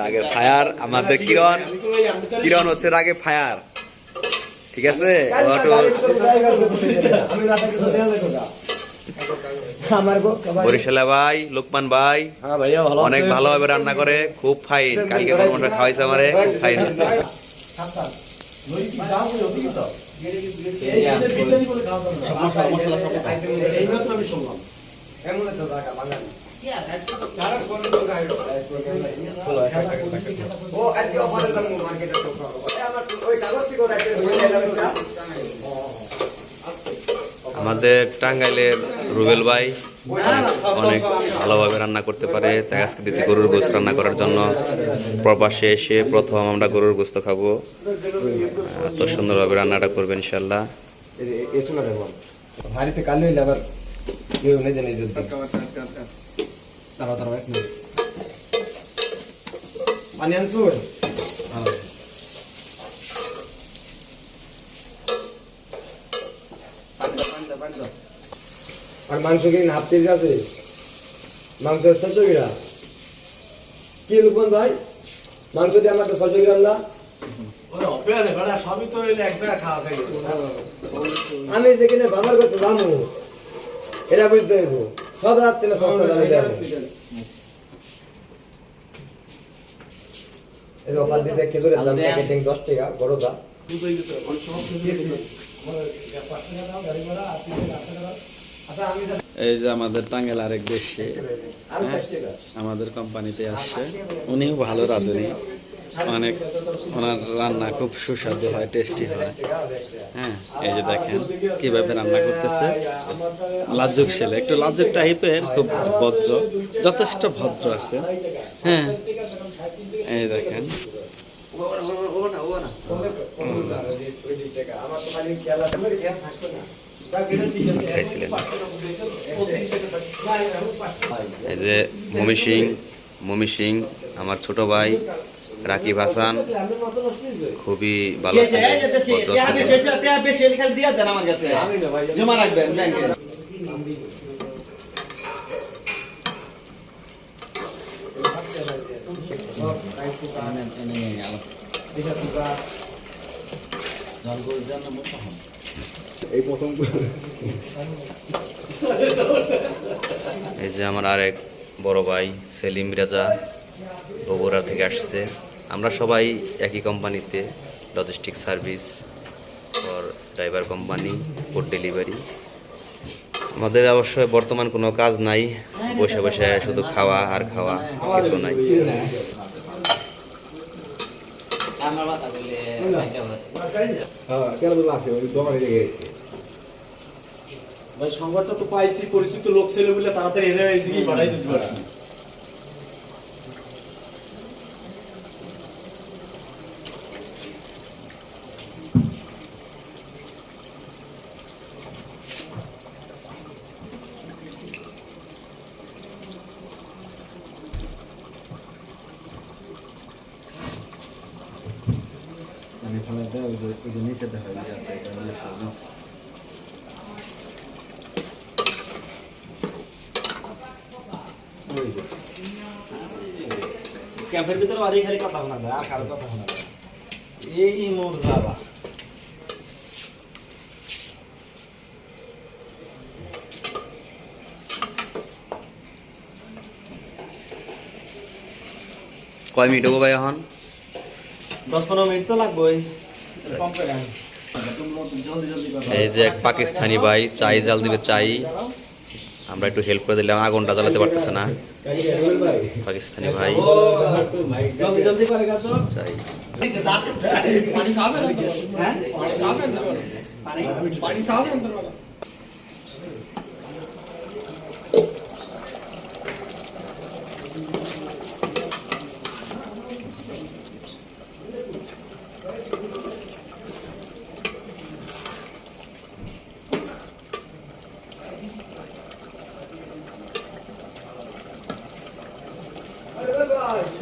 রাগের ফায়ার, আমাদের কিরণ। কিরণ হচ্ছে রাগে ফায়ার। ঠিক আছে? একটু বরিশালা ভাই, লোকমান ভাই, অনেক ভালোভাবে রান্না করে, খুব ফাইন কালকে কর্মটা খাওয়াইছে আমারে, খুব ফাইন হয়েছে। এমন তো জায়গা বাঙালি আমাদের টাঙ্গাইলের রুবেল ভাই অনেক ভালোভাবে রান্না করতে পারে। তাই আজকে দিচ্ছি গরুর গোস্ত রান্না করার জন্য। প্রবাসে এসে প্রথম আমরা গরুর গোস্ত খাব। এত সুন্দরভাবে রান্নাটা করবে ইনশাল্লাহ ভারিতে কাল আবার কেউ নেই জানি যদি দাঁড়া দাঁড়া এক মিনিট পানি আনছো আর মাংস কি হাফ কেজি আছে মাংস ছশো গ্রাম কি লুকন ভাই মাংস দিয়ে আমার তো ছশো গ্রাম না সবই তো এলে এক জায়গায় খাওয়া খাই আমি যেখানে ব্যবহার করতে জানো এটা বুঝতে সব রাত্রে না সস্তা দামে দেয় এই যে অফার দিছে খেজুরের দাম প্যাকেটিং দশ টাকা আচ্ছা এই যে আমাদের টাঙ্গেল আরেক দেশে আরও আমাদের কোম্পানিতে আসছে। উনিও ভালো রাঁধুনি। অনেক ওনার রান্না খুব সুস্বাদু হয় টেস্টি হয়। হ্যাঁ এই যে দেখেন কীভাবে রান্না করতেছে। লাজুক ছেলে, একটু লাজুক টাইপের, খুব ভদ্র, যথেষ্ট ভদ্র আছে। হ্যাঁ এই দেখেন। এই যে মমি সিং মমি সিং, আমার ছোট ভাই। রাকিব হাসান খুবই ভালো প্রথম এই যে আমার আরেক বড় ভাই সেলিম রেজা বগুড়া থেকে আসছে। আমরা সবাই একই কোম্পানিতে logistic service for driver company food delivery আমাদের অবশ্যই বর্তমান কোনো কাজ নাই, বসে বসে শুধু খাওয়া আর খাওয়া, কিছু নাই। সংবাদটা তো পাইছি, পরিচিত লোক ছেলে বলে তাড়াতাড়ি এনে হয়েছে কি পাঠাই দিতে পারছি। আমি ফলে ওই যে ওই যে নিচে দেখা যায় আছে এটা। ক্যাম্পের ভিতরে বাড়ি খালি কথা শোনা যায় আর কারও কথা শোনা যায় এই মোর যাবা কয় মিনিট হব ভাই এখন? এই যে এক পাকিস্তানি ভাই চাই জাল দিবে চাই। আমরা একটু হেল্প করে দিলাম আগুনটা জ্বালাতে পারতেছে না। পাকিস্তানি ভাই। পানি সাফ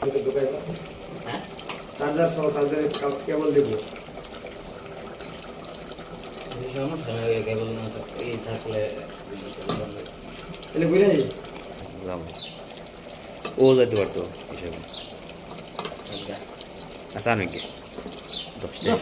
দুটো ঢুকাই দাও। চার্জার সহ চার্জারে কেবল দেবো। তাহলে বুঝে যাই ও যেতে পারতো হিসেবে। আচ্ছা। আমি দশটা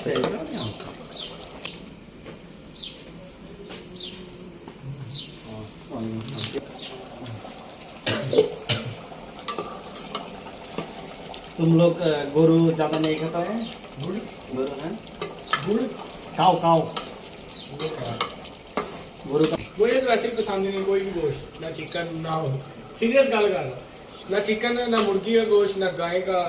तुम लोग अ, गोरू ज्यादा नहीं खाता है गोरू है गुड़ काव काव गोरू का मुझे तो वैसे भी पसंद नहीं कोई भी गोश्त ना चिकन ना हो सीरियस गल कर ना चिकन ना मुर्गी का गोश्त ना गाय का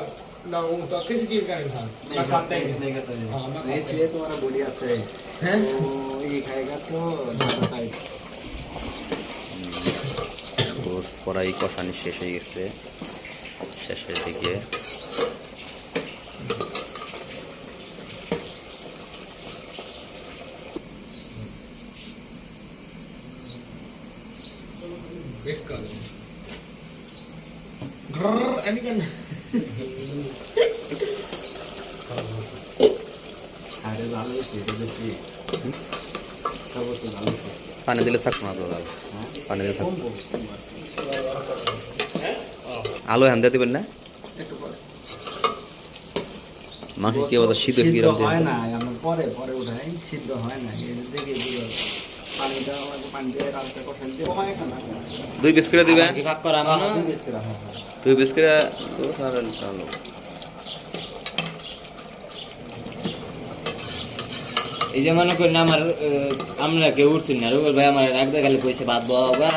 ना ऊँट का किसी चीज का नहीं खाता मैं खाता ही नहीं नहीं खाता है हाँ, मैं खाता ही इसलिए तुम्हारा बॉडी अच्छा है हैं? तो ये खाएगा तो ज्यादा टाइट গোস কড়াই কষানি শেষ হয়ে গেছে শেষের দিকে কেন পানি দিলে থাকতো না দাদা পানি দিলে থাকতো হ্যাঁ? আলু হ্যান দিয়ে দেবেন না? মাংস কি অবস্থা সিদ্ধ হয় না পরে পরে সিদ্ধ হয় না দেখে দুই পিস করে দিবেন ভাগ করা না দুই পিস করে হ্যাঁ দুই পিস। এই যে মনে করেন আমার আমরা কেউ উঠছি না। রুবেল ভাই আমার রাখতে গেলে কইছে ভাত বাবা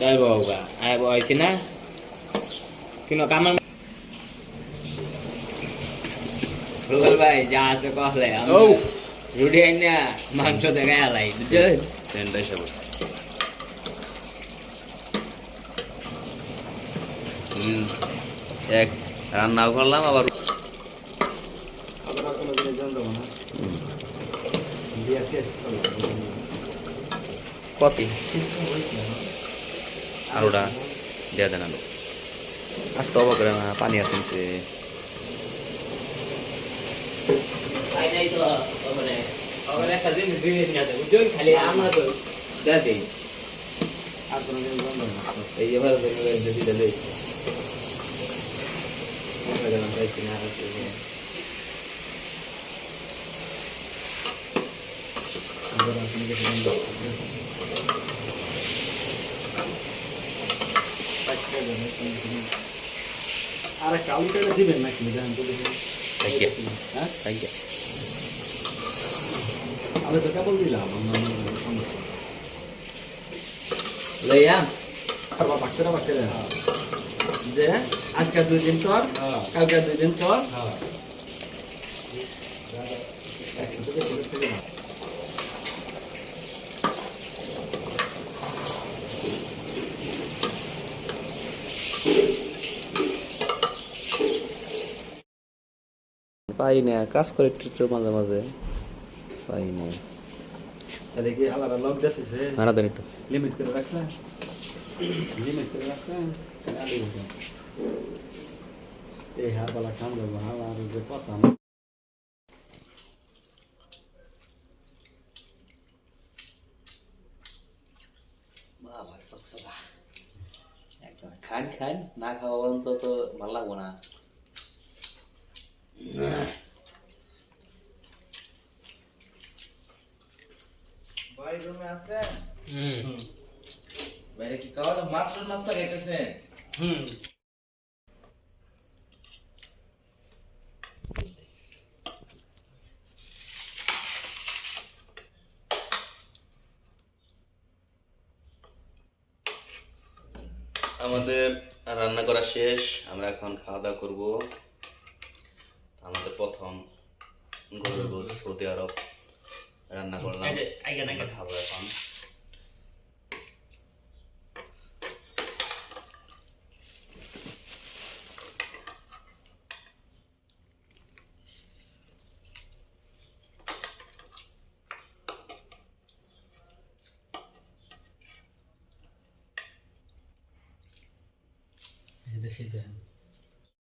ডাল বাবা আয় বয়ছি না? কিন্তু কামার রুবেল ভাই যা আছে কহলে ও। রুটি আইন না মাংস দেখাই আলাই পড়ছে হুম, এক রান্নাও করলাম আবার কত আলুটা দেওয়া দেন আলু আস্তে অবাক না পানি আসছে খাই তো ওখানে ওখানে একটা জিনিস জিনিস নিয়ে বুঝছেন খালি আমরা তো যাতে আর কোনো দিনে না। এই যে ভালো যদি দিলে গেলাম আর একটা আলুটা দিবেন নাকি? দেখেন তো হ্যাঁ? আমি তো কেবল দিলাম আমরা সমস্যা। লইয়া আবার বাচ্চারা বাচ্চারা যে আজকে দুই দিন পর কালকে দুই দিন পর? একসাথে করে পাই না কাজ করে একটু মাঝে মাঝে। পাই না তাহলে কি আলাদা লক যাচ্ছে হারা দেন একটু। লিমিট করে রাখলে লিমিট করে রাখলে। এই হার বালা কাম দেবো হার আর যে কথা না। খান খান। না খাওয়া পর্যন্ত তো ভালো লাগবো না। রুমে আছে? হুম। বাইরে কি খাওয়া দাওয়া? মাত্র নাস্তা খাইতেছেন? হুম। আমাদের রান্না করা শেষ আমরা এখন খাওয়া দাওয়া করব। আমাদের প্রথম গরুর গোস সৌদি আরব। রান্না করলাম খাব এখন। এটা সিদ্ধ